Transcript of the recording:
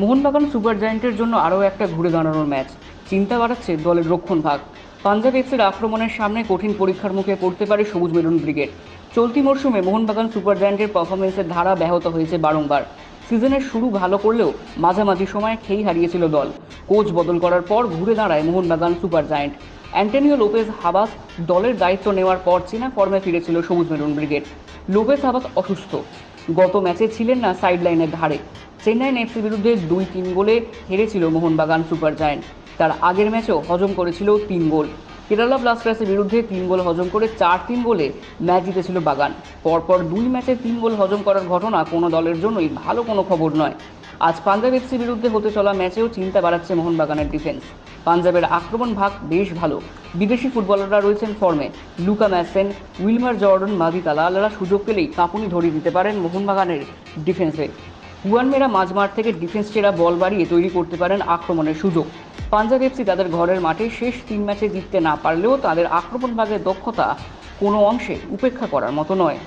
Mohun Bagan super জায়েন্টের জন্য আরও একটা ঘুরে দাঁড়ানোর ম্যাচ। চিন্তা বাড়াচ্ছে দলের রক্ষণ ভাগ। পাঞ্জাব এফসির আক্রমণের সামনে কঠিন পরীক্ষার মুখে পড়তে পারে সবুজ মেরুন ব্রিগেড। চলতি মরশুমে মোহনবাগান সুপার জায়েন্টের পারফরমেন্সের ধারা ব্যাহত হয়েছে বারংবার। সিজনের শুরু ভালো করলেও মাঝামাঝি সময়ে খেই হারিয়েছিল দল। কোচ বদল করার পর ঘুরে দাঁড়ায় Mohun Bagan super giant. Antonio Lopez Habas দলের দায়িত্ব নেওয়ার পর চীনা ফর্মে ফিরেছিল সবুজ মেরুন ব্রিগেড। লোপেজ হাবাস অসুস্থ। গত ম্যাচে ছিলেন না সাইডলাইনের ধারে। চেন্নাই এফসির বিরুদ্ধে দুই তিন গোলে হেরেছিল মোহনবাগান সুপার জায়েন্ট। তার আগের ম্যাচেও হজম করেছিল তিন গোল। কেরালা ব্লাস্টার্সের বিরুদ্ধে তিন গোল হজম করে চার তিন গোলে ম্যাচ জিতেছিল বাগান। পরপর দুই ম্যাচে তিন গোল হজম করার ঘটনা কোনো দলের জন্যই ভালো কোনো খবর নয়। আজ পাঞ্জাব এফসির বিরুদ্ধে হতে চলা ম্যাচেও চিন্তা বাড়াচ্ছে মোহনবাগানের ডিফেন্স পাঞ্জাবের আক্রমণ ভাগ বেশ ভালো। বিদেশি ফুটবলাররা রয়েছেন ফর্মে। লুকা ম্যাসেন, উইলমার জর্ডন, মাদি তালালরা সুযোগ পেলেই কাঁপুনি ধরিয়ে দিতে পারেন মোহনবাগানের ডিফেন্সে হুয়ানমেরা মাঝমাঠ থেকে ডিফেন্স চেরা বল বাড়িয়ে তৈরি করতে পারেন আক্রমণের সুযোগ। পাঞ্জাব এফসি তাদের ঘরের মাঠে শেষ তিন ম্যাচে জিততে না পারলেও তাদের আক্রমণ ভাগের দক্ষতা কোনো অংশে উপেক্ষা করার মতো নয়।